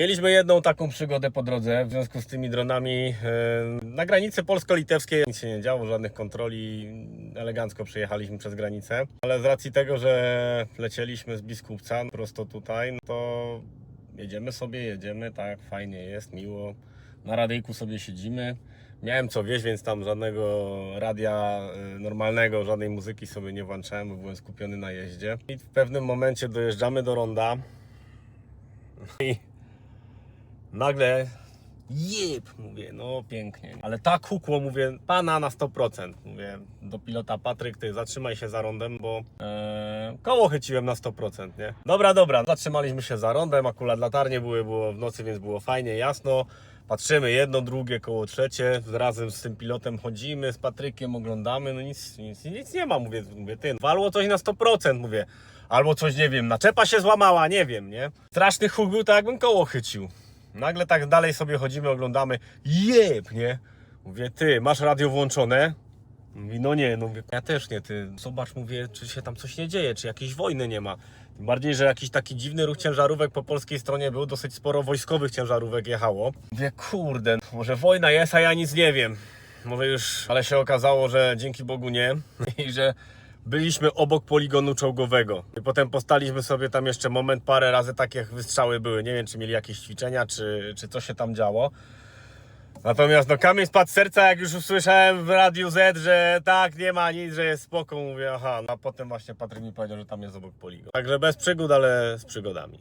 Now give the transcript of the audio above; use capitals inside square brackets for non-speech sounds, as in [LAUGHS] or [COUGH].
Mieliśmy jedną taką przygodę po drodze w związku z tymi dronami. e, Na granicy polsko-litewskiej nic się nie działo, żadnych kontroli. Elegancko przejechaliśmy przez granicę. Ale z racji tego, że lecieliśmy z Biskupca prosto tutaj, no to jedziemy sobie, jedziemy, tak, fajnie jest, miło. Na radyjku sobie siedzimy. Miałem co wieść, więc tam żadnego radia y, normalnego, żadnej muzyki sobie nie włączałem, bo byłem skupiony na jeździe. I w pewnym momencie dojeżdżamy do ronda [LAUGHS] i nagle jeb, mówię, no pięknie. Ale tak hukło, mówię, pana na 100%. Mówię do pilota Patryk, ty zatrzymaj się za rondem, bo e, koło chyciłem na 100%, nie? Dobra, dobra, zatrzymaliśmy się za rondem, akurat latarnie były, było w nocy, więc było fajnie, jasno. Patrzymy jedno, drugie, koło trzecie, razem z tym pilotem chodzimy, z Patrykiem oglądamy, no nic, nic, nic nie ma, mówię, mówię ty, walło coś na 100%, mówię, albo coś, nie wiem, naczepa się złamała, nie wiem, nie? Straszny huk był, tak jakbym koło chycił. Nagle tak dalej sobie chodzimy, oglądamy, jeb, nie? Mówię, ty, masz radio włączone? Mówi, no nie, no mówię, ja też nie, ty, zobacz, mówię, czy się tam coś nie dzieje, czy jakiejś wojny nie ma. Tym bardziej, że jakiś taki dziwny ruch ciężarówek po polskiej stronie był, dosyć sporo wojskowych ciężarówek jechało. Mówię, kurde, może wojna jest, a ja nic nie wiem. Mówię już, ale się okazało, że dzięki Bogu nie [LAUGHS] i że byliśmy obok poligonu czołgowego. I potem postaliśmy sobie tam jeszcze moment, parę razy takie wystrzały były. Nie wiem, czy mieli jakieś ćwiczenia, czy, czy co się tam działo. Natomiast no kamień spadł z serca, jak już usłyszałem w Radiu Z, że tak, nie ma nic, że jest spoko, mówię, aha, no a potem właśnie Patryk mi powiedział, że tam jest obok poligon. Także bez przygód, ale z przygodami.